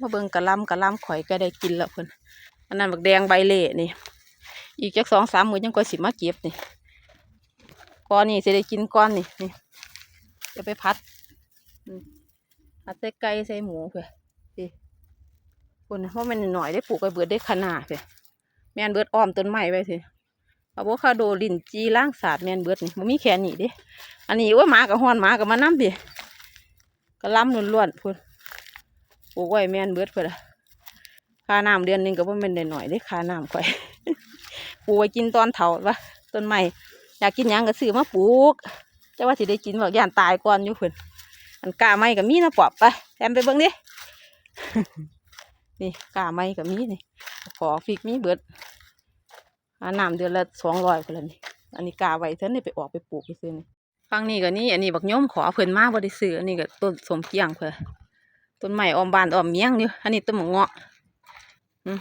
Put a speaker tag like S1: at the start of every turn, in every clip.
S1: มาเบิ่งกระลำกระลำข่อยก็ได้กินแล้วเพิ่นอันนั้นบักแดงใบเล่นี่ อีกจักสองสามมือยังก็สิมาเก็บนี่ก้อนนี่สิได้กินก้อนนี่นี่จะไปพัดอัดใส่ไก่ใส่หมูเพื่อสิคนเพราะมันหน่อยได้ปลูกไปเบิดได้ขนาดเพื่อแม่นเบิดอ้อมต้นไม้ไว้สิอะโวคาโดลินจีล่างสาดแม่นเบิดนี่มันมีแค่นี้เด้อันนี้ว่าหมากับฮอนหมากับมาน้ำดิกระลำล้วนๆพุ่น ปลูกไว้แม่นเบิดเพื่อละค่าน้ำเดือนหนึงก็บ่แม่นได้หน่อยได้ค่าน้ำข่อยปลูกไว้กินตอนเฒ่าวะต้นไม้อยากกินหยังก็ซื้อมาปลูกจะว่าสิได้กินบอกย่านตายก่อนอยู่เพิ่นอันกาไม้ก็มีนะปอบไปแอมไปเบิ่งดินี่กาไม้ก็มีนี่ขอฟิกมีเบิดค่าน้ำเดือนละสองร้อยคนละนี่อันนี้กาไว้เท่านี่ไปออกไปปลูกไปซื้อนี่ฟังนี่ก็นี่อันนี้บักโยมขอเพิ่นมาบ่ได้ซื้ออันนี้ก็ต้นสมเกียงเพิ่น ต้นไม้ออมบานออมเมียงนี่อันนี้ต้นหมะเงาะอืม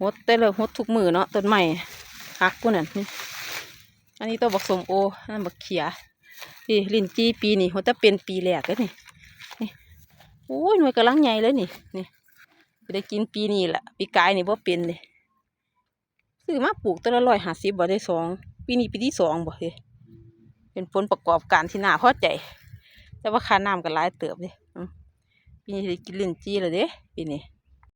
S1: หดแต่ละหดทุกมือเนาะต้นใหม่ฮักกูนั่นนี่อันนี้ตัวบักสมโออันนั้นบักเขียนี่ลินจีปีนี่หดแต่เป็นปีแรกเลยนี่นี่โอ้ยหน่วยกำลังใหญ่เลยนี่นี่จะได้กินปีนี้แหละปีกายนี่บ่เป็นเลยซื้อมาปลูกต้นละร้อยห้าสิบบ่ได้สองปีนี้ปีที่สองบ่เฮ้ยเป็นผลประกอบการที่น่าพอใจ แต่ว่าค่าน้ำก็หลายเติบเลยปีนี้ได้กินลิ้นจี้แล้วเด้ปีนี้